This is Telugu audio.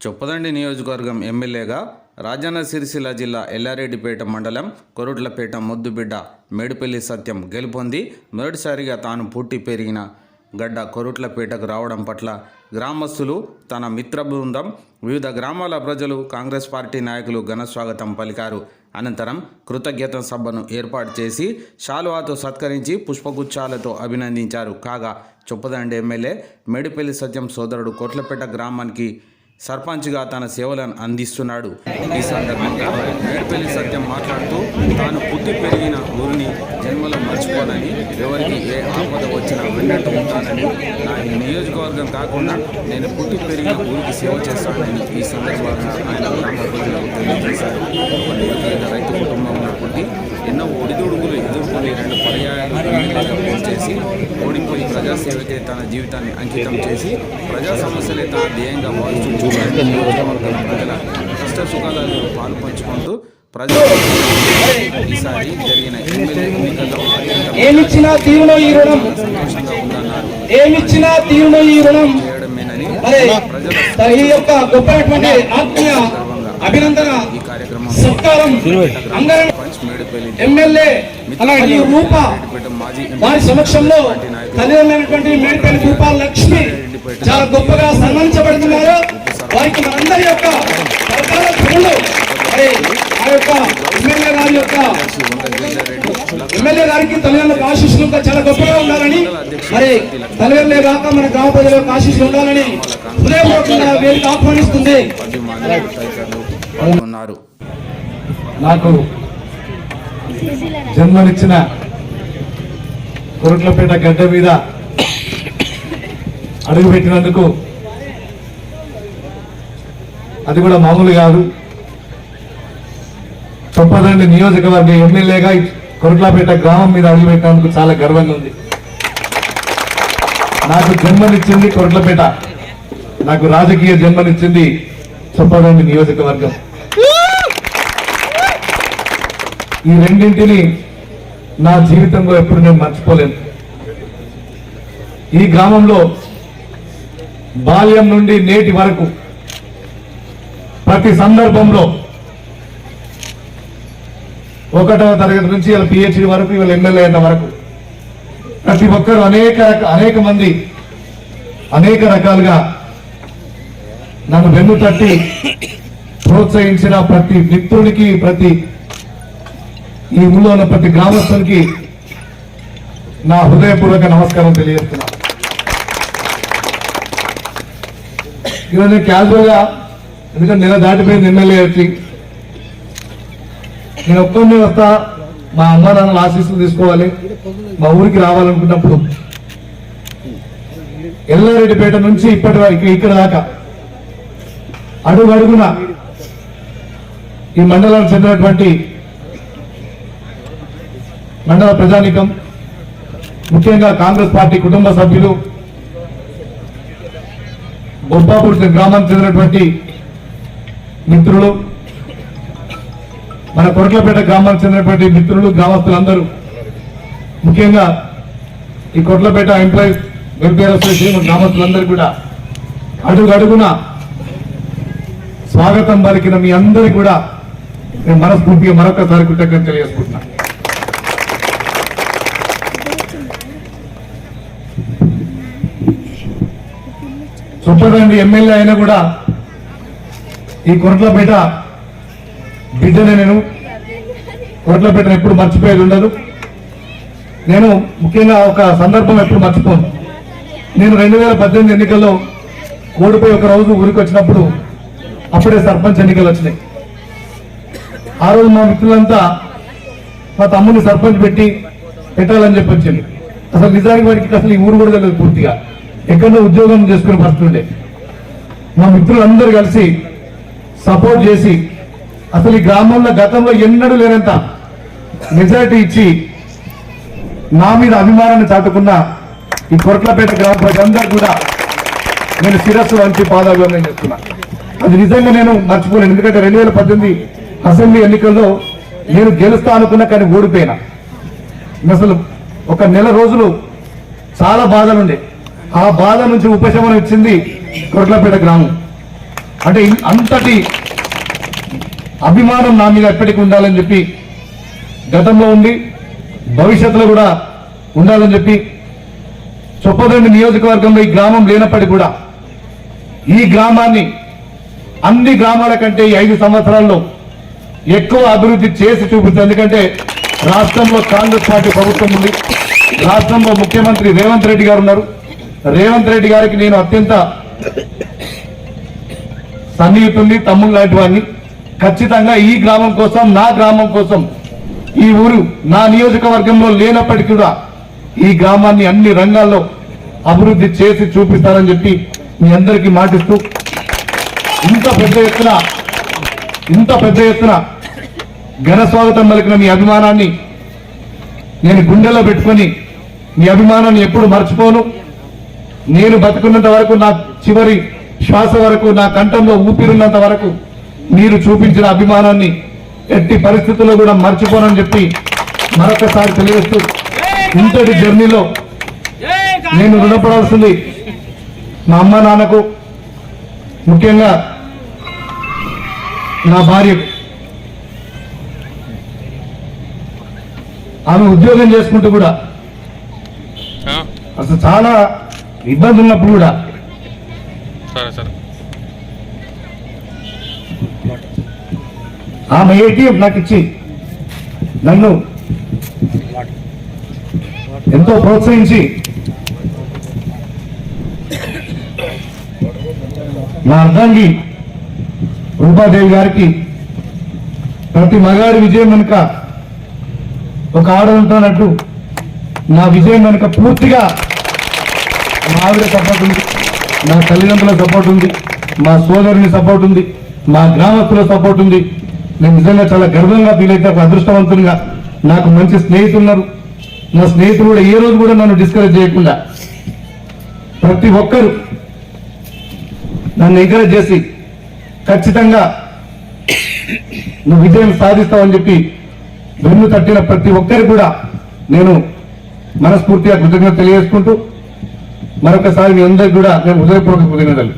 చొప్పదండి నియోజకవర్గం ఎమ్మెల్యేగా రాజన్న సిరిసిల్ల జిల్లా ఎల్లారెడ్డిపేట మండలం కొరుట్లపేట ముద్దుబిడ్డ మేడిపల్లి సత్యం గెలుపొంది మొదటిసారిగా తాను పుట్టి పెరిగిన గడ్డ కొరుట్లపేటకు రావడం పట్ల గ్రామస్తులు తన మిత్ర బృందం వివిధ గ్రామాల ప్రజలు కాంగ్రెస్ పార్టీ నాయకులు ఘన స్వాగతం పలికారు. అనంతరం కృతజ్ఞత సభను ఏర్పాటు చేసి శాలువాతో సత్కరించి పుష్పగుచ్చాలతో అభినందించారు. కాగా చొప్పదండి ఎమ్మెల్యే మేడిపల్లి సత్యం సోదరుడు కొట్లపేట గ్రామానికి సర్పంచ్గా తన సేవలను అందిస్తున్నాడు. ఈ సందర్భంగా మేడిపల్లి సత్యం మాట్లాడుతూ తాను పుట్టి పెరిగిన ఊరిని జన్మలో మర్చిపోనని ఎవరికి ఏ ఆపద వచ్చినా విన్నట్టు ఉంటానని నా నియోజకవర్గం కాకుండా నేను పుట్టి పెరిగిన ఊరికి సేవ చేస్తానని ఈ సందర్భంగా ఆయన గ్రామ ప్రజలకు తెలియజేశారు రైతు కుటుంబంలో పుట్టి ఎన్నో ఒడిదుడుకులు ఎదుర్కొని రెండు పర్యాయాలు చేసి ఓడిపోయి ప్రజాసేవకే తన జీవితాన్ని అంకితం చేసి ప్రజా సమస్యలే తన ధ్యేయంగా భావిస్తూ ప్రజల కష్ట సుఖాలలో పాలు పంచుకుంటూ ప్రజలు ఈసారి జరిగిన ఎమ్మెల్యే ఎన్నికల్లో ఏమిచ్చినా తీరులో ఈ రుణం. ఏమిచ్చినా తీరులో ఈ రుణం. ప్రజల యొక్క ఆత్మీయ అభినందన సత్కారం ఎమ్మెల్యే అలాగే రూప వారి సమక్షంలో తల్లిదండ్రులైనటువంటి మేడిపల్లి రూపాల లక్ష్మి చాలా గొప్పగా సన్మానించబడుతున్నారు వారికి మనందరి యొక్క ఆ యొక్క ఎమ్మెల్యే గారి యొక్క ఎమ్మెల్యే గారికి తల్లిదండ్రులకు ఆశీస్సులు ఇంకా చాలా గొప్పగా ఉండాలని మరి తల్లిదండ్రులే కాక మన గ్రామ ప్రజల యొక్క ఆశీస్సులు ఉండాలని హృదయపూర్వకంగా వేదిక ఆహ్వానిస్తుంది. ఉన్నారు నాకు జన్మనిచ్చిన కొరట్లపేట గడ్డ మీద అడుగుపెట్టినందుకు అది కూడా మామూలు కాదు. చొప్పదండి నియోజకవర్గ ఎమ్మెల్యేగా కొరట్లపేట గ్రామం మీద అడుగుపెట్టినందుకు చాలా గర్వంగా ఉంది. నాకు జన్మనిచ్చింది కొరట్లపేట. నాకు రాజకీయ జన్మనిచ్చింది చొప్పదండి నియోజకవర్గం. ఈ రెండింటిని నా జీవితంలో ఎప్పుడు నేను మర్చిపోలేను. ఈ గ్రామంలో బాల్యం నుండి నేటి వరకు ప్రతి సందర్భంలో ఒకటవ తరగతి నుంచి ఇలా పిహెచ్డి వరకు ఇవాళ ఎమ్మెల్యే అయిన వరకు ప్రతి ఒక్కరు అనేక అనేక మంది అనేక రకాలుగా నన్ను వెన్ను తట్టి ప్రోత్సహించిన ప్రతి మిత్రుడికి ప్రతి ఈ ఊళ్ళో ఉన్న ప్రతి గ్రామస్తులకి నా హృదయపూర్వక నమస్కారం తెలియజేస్తున్నా. ఈరోజు క్యాజువల్గా ఎందుకంటే నెల దాటిపోయింది ఎమ్మెల్యే వచ్చి నేను ఒక్కడిని వస్తా మా అమ్మ నాన్నల ఆశీస్సులు తీసుకోవాలి మా ఊరికి రావాలనుకున్నప్పుడు. ఎల్లారెడ్డిపేట నుంచి ఇప్పటి వరకు ఇక్కడ దాకా అడుగు అడుగున ఈ మండలానికి చెందినటువంటి మండల ప్రజానీకం ముఖ్యంగా కాంగ్రెస్ పార్టీ కుటుంబ సభ్యులు బొబ్బాపూర్ గ్రామానికి చెందినటువంటి మిత్రులు మన కొరట్లపేట గ్రామానికి చెందినటువంటి మిత్రులు గ్రామస్తులందరూ ముఖ్యంగా ఈ కొట్లపేట ఎంప్లాయీస్ వెల్ఫేర్ అసోసియేషన్ గ్రామస్తులందరూ కూడా అడుగు అడుగున స్వాగతం పలికిన మీ అందరికీ కూడా నేను మనస్ఫూర్తిగా మరొకసారి కృతజ్ఞత తెలియజేసుకుంటున్నాను సుబ్బదండి ఎమ్మెల్యే అయినా కూడా ఈ కొరట్లపేట బిడ్డనే నేను. కొరట్లపేటను ఎప్పుడు మర్చిపోయేది ఉండదు. నేను ముఖ్యంగా ఒక సందర్భం ఎప్పుడు మర్చిపోను. నేను రెండు వేల పద్దెనిమిది ఎన్నికల్లో ఓడిపోయి ఒక రోజు ఊరికి వచ్చినప్పుడు అప్పుడే సర్పంచ్ ఎన్నికలు వచ్చినాయి. ఆ రోజు మా మిత్రులంతా మా తమ్ముని సర్పంచ్ పెట్టి పెట్టాలని చెప్పి వచ్చింది అసలు నిజానికి వాడికి అసలు ఈ ఊరు కూడా తెలియదు పూర్తిగా. ఎక్కడో ఉద్యోగం చేసుకుని పడుతుండే మా మిత్రులందరూ కలిసి సపోర్ట్ చేసి అసలు ఈ గ్రామంలో గతంలో ఎన్నడూ లేనంత మెజారిటీ ఇచ్చి నా మీద అభిమానాన్ని చాటుకున్న ఈ కొరట్లపేట గ్రామ ప్రజలందరూ కూడా నేను శిరస్సు వంచి పాదాభివందనం చేస్తున్నా. అది నిజంగా నేను మర్చిపోలేను. ఎందుకంటే రెండు వేల పద్దెనిమిది అసెంబ్లీ ఎన్నికల్లో నేను గెలుస్తా అనుకున్నా కానీ ఓడిపోయినా. అసలు ఒక నెల రోజులు చాలా బాధలుండే. ఆ బాధ నుంచి ఉపశమనం ఇచ్చింది కొట్లపేట గ్రామం. అంటే అంతటి అభిమానం నా మీద ఎప్పటికీ ఉండాలని చెప్పి గతంలో ఉండి భవిష్యత్తులో కూడా ఉండాలని చెప్పి చొప్పదండి నియోజకవర్గంలో ఈ గ్రామం లేనప్పటికీ కూడా ఈ గ్రామాన్ని అన్ని గ్రామాల కంటే ఈ ఐదు సంవత్సరాల్లో ఎక్కువ అభివృద్ధి చేసి చూపుతుంది ఎందుకంటే రాష్ట్రంలో కాంగ్రెస్ పార్టీ ప్రభుత్వం ఉంది. రాష్ట్రంలో ముఖ్యమంత్రి రేవంత్ రెడ్డి గారు ఉన్నారు. రేవంత్ రెడ్డి గారికి నేను అత్యంత సన్నిహితుల్ని తమ్ముళ్ళు లాంటి వాడిని. ఖచ్చితంగా ఈ గ్రామం కోసం నా గ్రామం కోసం ఈ ఊరు నా నియోజకవర్గంలో లేనప్పటికీ కూడా ఈ గ్రామాన్ని అన్ని రంగాల్లో అభివృద్ధి చేసి చూపిస్తారని చెప్పి మీ అందరికీ మాటిస్తూ ఇంత పెద్ద ఎత్తున ఇంత పెద్ద ఎత్తున ఘన స్వాగతం పలికిన మీ అభిమానాన్ని నేను గుండెలో పెట్టుకొని మీ అభిమానాన్ని ఎప్పుడు మర్చిపోను. నేను బతుకున్నంత వరకు నా చివరి శ్వాస వరకు నా కంఠంలో ఊపిరున్నంత వరకు మీరు చూపించిన అభిమానాన్ని ఎట్టి పరిస్థితుల్లో కూడా మర్చిపోనని చెప్పి మరొకసారి తెలియజేస్తూ ఇంతటి జర్నీలో నేను రుణపడాల్సింది మా అమ్మ నాన్నకు ముఖ్యంగా నా భార్యకు. ఆమె ఉద్యోగం చేసుకుంటూ కూడా అసలు చాలా ఇబ్బంది ఉన్నప్పుడు కూడా. సరే సరే. ఆమె ఏటీఎం నాకు ఇచ్చి నన్ను ఎంతో ప్రోత్సహించి నా అర్ధాంగి రూపాదేవి గారికి ప్రతి మగాడి విజయం వెనుక ఒక ఆడ ఉంటున్నట్టు నా విజయం వెనుక పూర్తిగా మా ఆవిడ సపోర్ట్ ఉంది. నా తల్లిదండ్రుల సపోర్ట్ ఉంది. మా సోదరుని సపోర్ట్ ఉంది. మా గ్రామస్తుల సపోర్ట్ ఉంది. నేను నిజంగా చాలా గర్వంగా ఫీల్ అయితే ఒక అదృష్టవంతునిగా నాకు మంచి స్నేహితులు ఉన్నారు నా స్నేహితులు కూడా ఏ రోజు కూడా నన్ను డిస్కరేజ్ చేయకుండా ప్రతి ఒక్కరు నన్ను ఎంకరేజ్ చేసి ఖచ్చితంగా నువ్వు విజయం సాధిస్తావని చెప్పి వెన్ను తట్టిన ప్రతి ఒక్కరికి కూడా నేను మనస్ఫూర్తిగా కృతజ్ఞత తెలియజేసుకుంటూ మరొకసారి మీ అందరికి కూడా మేము హృదయపూర్వక కృతజ్ఞతలు.